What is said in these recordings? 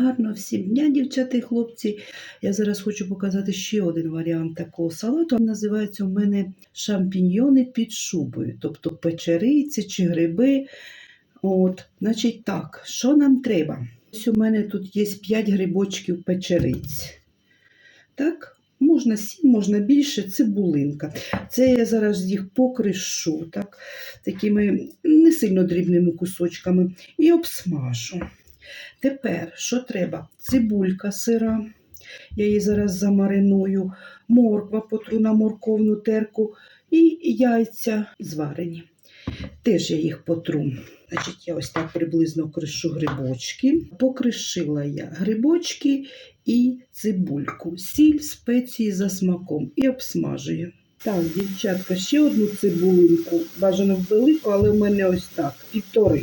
гарно всім дня, дівчата і хлопці. Я зараз хочу показати ще один варіант такого салату. Він Називається у мене шампіньйони під шубою, тобто печериці чи гриби. От, значить так, що нам треба? Ось у мене тут є 5 грибочків печериць. Так, можна 7, можна більше, цибулинка. Це я зараз їх покришу, так, такими не сильно дрібними кусочками і обсмажу. Тепер, що треба? Цибулька сира. Я її зараз замариную, морква потру на морковну терку і яйця зварені. Теж я їх потру. Значить, я ось так приблизно кришу грибочки. Покришила я грибочки і цибульку, сіль, спеції за смаком і обсмажую. Так, дівчатка, ще одну цибулинку, бажано велику, але в мене ось так, півтори.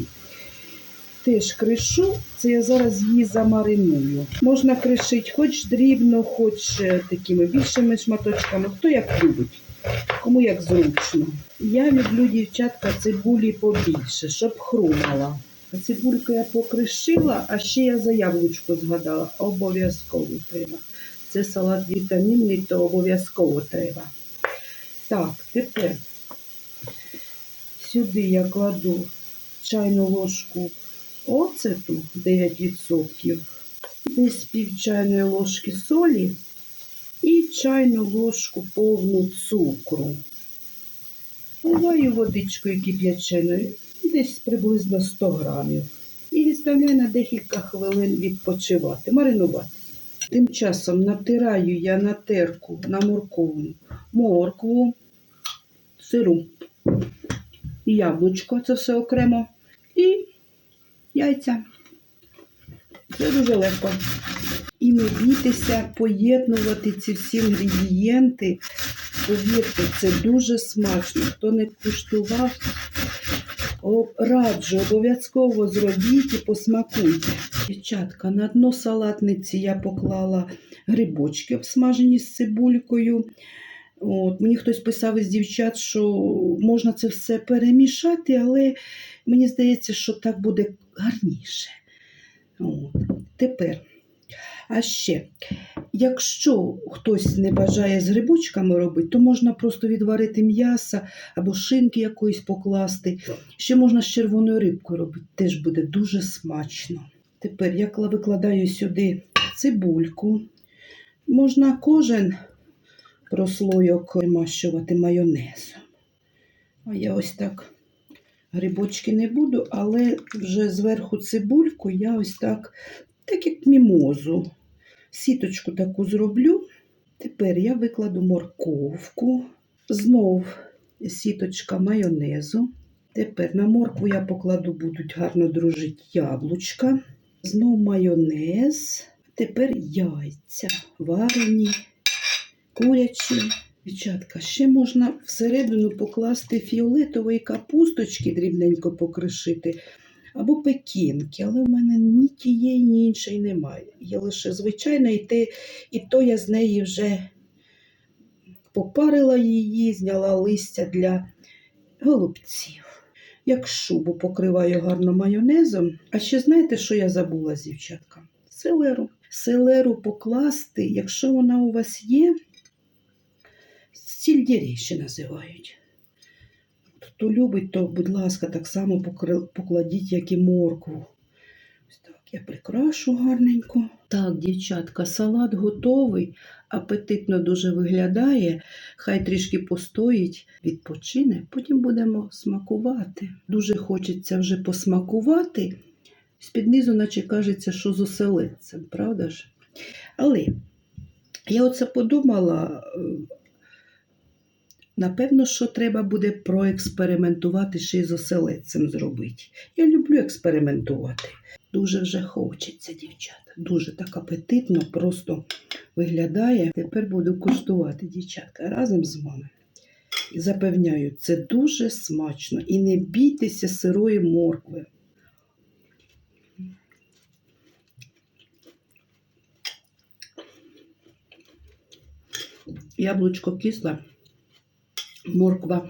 Теж кришу, це я зараз її замариную. Можна кришити хоч дрібно, хоч е, такими більшими шматочками, хто як любить, кому як зручно. Я люблю, дівчатка, цибулі побільше, щоб хрумала. Цибульку я покришила, а ще я за яблучко згадала. Обов'язково треба. Це салат вітамінний, то обов'язково треба. Так, тепер сюди я кладу чайну ложку оцету 9%, десь пів чайної ложки солі і чайну ложку повну цукру. Вливаю водичкою кип'яченою, десь приблизно 100 грамів. І відставляю на декілька хвилин відпочивати, маринувати. Тим часом натираю я на терку на морковну моркву, сиру яблучко, це все окремо. Яйця. Це дуже легко. І не бійтеся поєднувати ці всі інгредієнти. Повірте, це дуже смачно. Хто не куштував, раджу, обов'язково зробіть і посмакуйте. Дівчатка, на дно салатниці я поклала грибочки обсмажені з цибулькою. От, мені хтось писав із дівчат, що можна це все перемішати, але мені здається, що так буде гарніше. От. Тепер. А ще, якщо хтось не бажає з грибочками робити, то можна просто відварити м'яса або шинки якоїсь покласти. Ще можна з червоною рибкою робити, теж буде дуже смачно. Тепер я викладаю сюди цибульку. Можна кожен прослойок примащувати майонезом. А я ось так грибочки не буду, але вже зверху цибульку я ось так, так як мімозу, сіточку таку зроблю. Тепер я викладу морковку, знов сіточка майонезу. Тепер на моркву я покладу, будуть гарно дружити яблучка. Знов майонез. Тепер яйця варені, курячі. Дівчатка, ще можна всередину покласти фіолетової капусточки, дрібненько покришити, або пекінки, але в мене ні тієї, ні іншої немає. Є лише звичайна, і, те, і то я з неї вже попарила її, зняла листя для голубців. Як шубу покриваю гарно майонезом. А ще знаєте, що я забула, дівчатка? Селеру. Селеру покласти, якщо вона у вас є, сільдірей ще називають. Хто любить, то, будь ласка, так само покладіть, як і моркву. Ось так, я прикрашу гарненько. Так, дівчатка, салат готовий, апетитно дуже виглядає. Хай трішки постоїть, відпочине, потім будемо смакувати. Дуже хочеться вже посмакувати. З-під низу, наче кажеться, що з оселедцем, правда ж? Але я оце подумала, напевно, що треба буде проекспериментувати ще й з оселедцем зробити. Я люблю експериментувати. Дуже вже хочеться, дівчата. Дуже так апетитно, просто виглядає. Тепер буду куштувати, дівчатка, разом з вами. І запевняю, це дуже смачно. І не бійтеся сирої моркви. Яблучко кисле, морква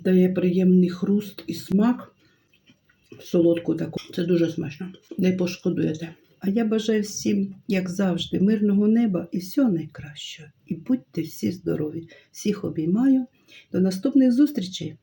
дає приємний хруст і смак. Солодку таку. Це дуже смачно. Не пошкодуєте. А я бажаю всім, як завжди, мирного неба і всього найкращого. І будьте всі здорові. Всіх обіймаю. До наступних зустрічей!